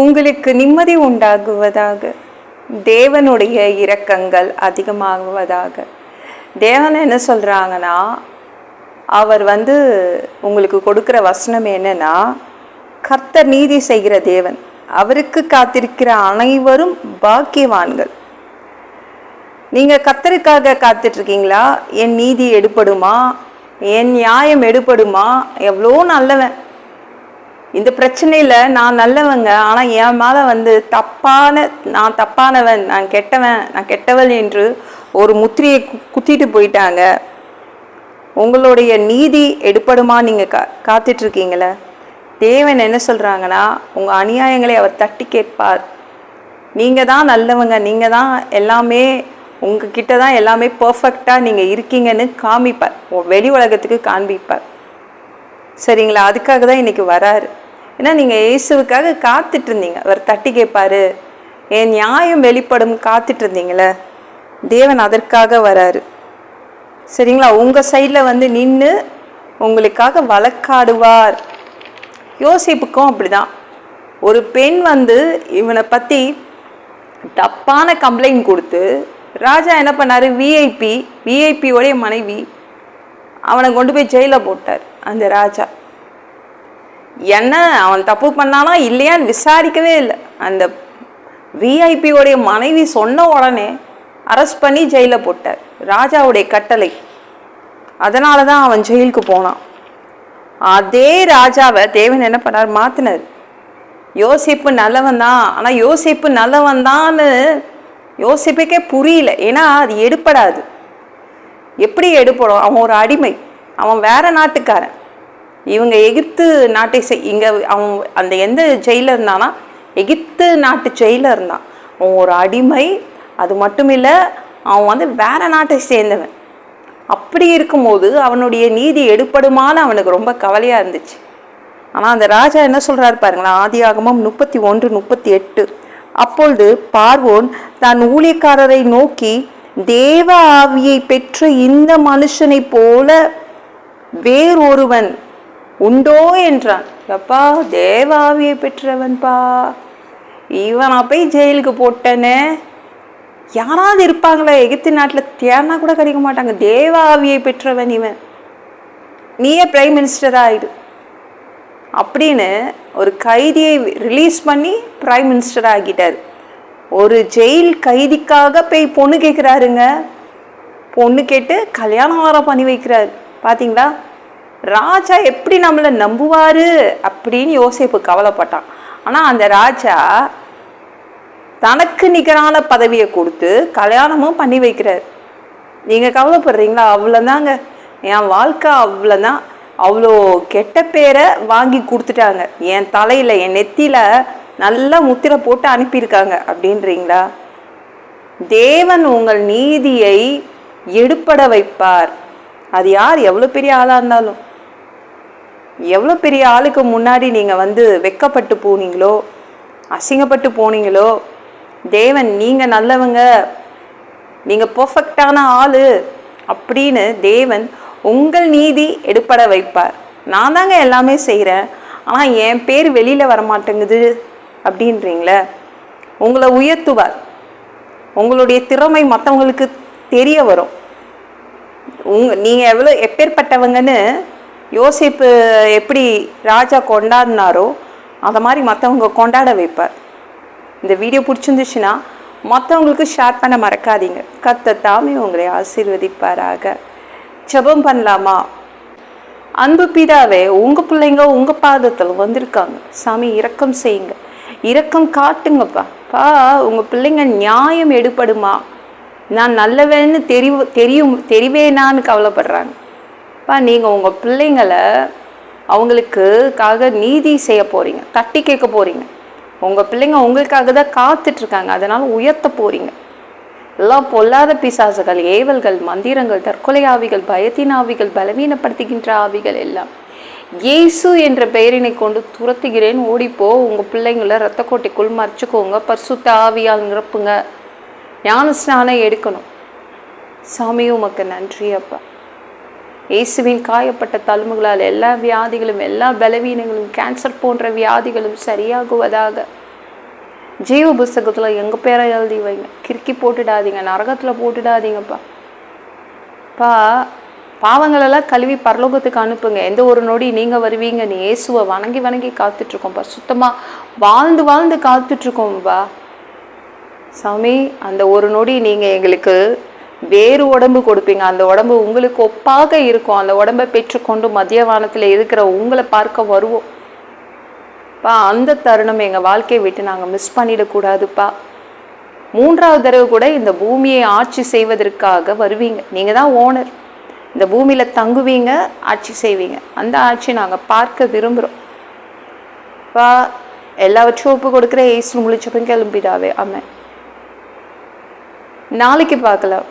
உங்களுக்கு நிம்மதி உண்டாகுவதாக. தேவனுடைய இரக்கங்கள் அதிகமாகுவதாக. தேவன் என்ன சொல்கிறாங்கன்னா அவர் வந்து உங்களுக்கு கொடுக்குற வசனம் என்னென்னா கர்த்தர் நீதி செய்கிற தேவன். அவருக்கு காத்திருக்கிற அனைவரும் பாக்கியவான்கள். நீங்கள் கத்தருக்காக காத்துட்ருக்கீங்களா என் நீதி எடுபடுமா என் நியாயம் எடுபடுமா எவ்வளோ நல்லவன். இந்த பிரச்சனையில் நான் நல்லவங்க ஆனால் என் மேலே வந்து தப்பான நான் தப்பானவன் நான் கெட்டவன் நான் கெட்டவன் என்று ஒரு முத்திரையை குத்திட்டு போயிட்டாங்க. உங்களுடைய நீதி எடுப்படுமா நீங்கள் கா காத்துட்ருக்கீங்களே? தேவன் என்ன சொல்கிறாங்கன்னா உங்கள் அநியாயங்களை அவர் தட்டி கேட்பார். நீங்கள் தான் நல்லவங்க நீங்கள் தான் எல்லாமே உங்ககிட்ட தான் எல்லாமே பர்ஃபெக்டாக நீங்கள் இருக்கீங்கன்னு காமிப்பார். வெளி உலகத்துக்கு காண்பிப்பார். சரிங்களா? அதுக்காக தான் இன்றைக்கி வராரு. ஏன்னா நீங்கள் இயேசுவுக்காக காத்துட்டு இருந்தீங்க அவர் தட்டி கேட்பார் என் நியாயம் வெளிப்படும் காத்துட்டு இருந்தீங்களே தேவன் அதற்காக வராரு. சரிங்களா? உங்கள் சைடில் வந்து நின்று உங்களுக்காக வழக்காடுவார். யோசிப்புக்கும் அப்படிதான். ஒரு பெண் வந்து இவனை பற்றி தப்பான கம்ப்ளைண்ட் கொடுத்து ராஜா என்ன பண்ணாரு? விஐபி விஐபியோடைய மனைவி அவனை கொண்டு போய் ஜெயிலில் போட்டார். அந்த ராஜா. என்ன அவன் தப்பு பண்ணானா இல்லையான்னு விசாரிக்கவே இல்லை. அந்த விஐபியோடைய மனைவி சொன்ன உடனே அரெஸ்ட் பண்ணி ஜெயிலில் போட்டார். ராஜாவுடைய கட்டளை. அதனால தான் அவன் ஜெயிலுக்கு போனான். அதே ராஜாவை தேவன் என்ன பண்ணார்? மாத்தினார். யோசிப்பு நல்லவன் தான். ஆனால் யோசிப்பு நல்லவன் தான்னு யோசிப்புக்கே புரியல. ஏன்னா அது எடுப்படாது எப்படி எடுப்படும் அவன் ஒரு அடிமை. அவன் வேற நாட்டுக்காரன். இவங்க எகிப்து நாட்டை செய் இங்கே அவன் அந்த எந்த ஜெயிலில் இருந்தானா எகிப்து நாட்டு ஜெயிலில் இருந்தான். அவன் ஒரு அடிமை. அது மட்டும் இல்லை அவன் வந்து வேற நாட்டை சேர்ந்தவன். அப்படி இருக்கும்போது அவனுடைய நீதி எடுப்படுமான்னு அவனுக்கு ரொம்ப கவலையாக இருந்துச்சு. ஆனால் அந்த ராஜா என்ன சொல்றாரு பாருங்களா ஆகமம் முப்பத்தி ஒன்று முப்பத்தி எட்டு. அப்பொழுது பார்வோன் தன் ஊழியக்காரரை நோக்கி தேவ ஆவியை பெற்ற இந்த மனுஷனை போல வேறொருவன் உண்டோ என்றான். அப்பா தேவ ஆவியை பெற்றவன்பா. இவன் போய் ஜெயிலுக்கு போட்டனே. யாராவது இருப்பாங்களா? எகிப்து நாட்டில் தேர்னா கூட கிடைக்க மாட்டாங்க. தேவ ஆவியை பெற்றவன் இவன். நீயே பிரைம் மினிஸ்டர் ஆயிடு அப்படின்னு ஒரு கைதியை ரிலீஸ் பண்ணி பிரைம் மினிஸ்டர் ஆக்கிட்டார். ஒரு ஜெயில் கைதிக்காக போய் பொண்ணு கேட்குறாருங்க பொண்ணு கேட்டு கல்யாணம் வர பண்ணி வைக்கிறாரு. பார்த்தீங்களா ராஜா எப்படி நம்மளை நம்புவார் அப்படின்னு யோசிப்பு கவலைப்பட்டான். ஆனால் அந்த ராஜா தனக்கு நிகரான பதவியை கொடுத்து கல்யாணமும் பண்ணி வைக்கிறார். நீங்கள் கவலைப்படுறீங்களா? அவ்வளோதாங்க என் வாழ்க்கை அவ்வளோதான் அவ்வளோ கெட்ட பேரை வாங்கி கொடுத்துட்டாங்க. என் தலையில் என் நெத்தியில் நல்லா முத்திரை போட்டு அனுப்பியிருக்காங்க. அப்படின்றீங்களா? தேவன் உங்கள் நீதியை எடுப்பட வைப்பார். அது யார்? எவ்வளோ பெரிய ஆளாக இருந்தாலும். எவ்வளோ பெரிய ஆளுக்கு முன்னாடி நீங்கள் வந்து வெக்கப்பட்டு போனீங்களோ அசிங்கப்பட்டு போனீங்களோ தேவன் நீங்கள் நல்லவங்க நீங்கள் பர்ஃபெக்டான ஆள் அப்படின்னு தேவன் உங்கள் நீதி எடுப்பட வைப்பார். நான் தாங்க எல்லாமே செய்கிறேன் ஆனால் என் பேர் வெளியில் வர மாட்டேங்குது அப்படின்றீங்களே? உங்களை உயர்த்துவார். உங்களுடைய திறமை மற்றவங்களுக்கு தெரிய வரும். உங்க நீங்கள் எவ்வளோ எப்பேற்பட்டவங்கன்னு யோசிப்பு எப்படி ராஜா கொண்டாடினாரோ அதை மாதிரி மற்றவங்க கொண்டாட வைப்பார். இந்த வீடியோ பிடிச்சிருந்துச்சுன்னா மற்றவங்களுக்கு ஷேர் பண்ண மறக்காதீங்க. கத்த தாமே உங்களை ஆசீர்வதிப்பாராக. ஜபம் பண்ணலாமா? அன்பு பிதாவே உங்கள் பிள்ளைங்க உங்கள் பாதத்தில் வந்திருக்காங்க. சாமி இரக்கம் செய்யுங்க. இரக்கம் காட்டுங்கப்பா. பா உங்கள் பிள்ளைங்க நியாயம் எடுப்படுமா நான் நல்லவன்னு தெரிவு தெரியும் தெரிவேனான்னு கவலைப்படுறாங்க. அப்பா நீங்கள் உங்கள் பிள்ளைங்களை அவங்களுக்குக்காக நீதி செய்ய போகிறீங்க தட்டி கேட்க போகிறீங்க உங்கள் பிள்ளைங்க உங்களுக்காக தான் காத்துட்ருக்காங்க. அதனால் உயர்த்த போகிறீங்க எல்லாம் பொல்லாத பிசாசுகள் ஏவல்கள் மந்திரங்கள் தற்கொலை ஆவிகள் பயத்தின் ஆவிகள் பலவீனப்படுத்துகின்ற ஆவிகள் எல்லாம். இயேசு என்ற பெயரினை கொண்டு துரத்துகிறேன். ஓடிப்போ உங்கள் பிள்ளைங்கள ரத்த கோட்டைக்குள் மறைச்சிக்கோங்க. பர்சுத்த ஆவியால் நிரப்புங்க. ஞான ஸ்நானம் எடுக்கணும். சாமி உமக்கு நன்றி அப்பா. இயேசுவின் காயப்பட்ட தழும்புகளால் எல்லா வியாதிகளும் எல்லா பலவீனங்களும் கேன்சர் போன்ற வியாதிகளும் சரியாகுவதாக. ஜீவ புஸ்தகத்தில் எங்கள் பேரை எழுதி வைங்க. கிறுக்கி போட்டுடாதீங்க நரகத்தில் போட்டுடாதீங்கப்பா. பா பாவங்களெல்லாம் கழுவி பரலோகத்துக்கு அனுப்புங்க. எந்த ஒரு நொடி நீங்கள் வருவீங்க நீ இயேசுவை வணங்கி வணங்கி காத்துட்ருக்கோம்ப்பா சுத்தமாக வாழ்ந்து வாழ்ந்து காத்துட்ருக்கோம்ப்பா சாமி அந்த ஒரு நொடி நீங்கள் எங்களுக்கு வேறு உடம்பு கொடுப்பீங்க. அந்த உடம்பு உங்களுக்கு ஒப்பாக இருக்கும். அந்த உடம்பை பெற்றுக்கொண்டு மதிய வானத்தில் இருக்கிற உங்களை பார்க்க வருவோம். பா அந்த தருணம் எங்கள் வாழ்க்கையை விட்டு நாங்கள் மிஸ் பண்ணிடக்கூடாதுப்பா. மூன்றாவது தடவை கூட இந்த பூமியை ஆட்சி செய்வதற்காக வருவீங்க. நீங்கள் தான் ஓனர் இந்த பூமியில் தங்குவீங்க ஆட்சி செய்வீங்க. அந்த ஆட்சி நாங்கள் பார்க்க விரும்புகிறோம் பா எல்லாவற்றையும் ஒப்பு கொடுக்குற ஏசு முழிச்சப்பன் கிளம்பிடாவே ஆமாம் நாளைக்கு பார்க்கலாம்.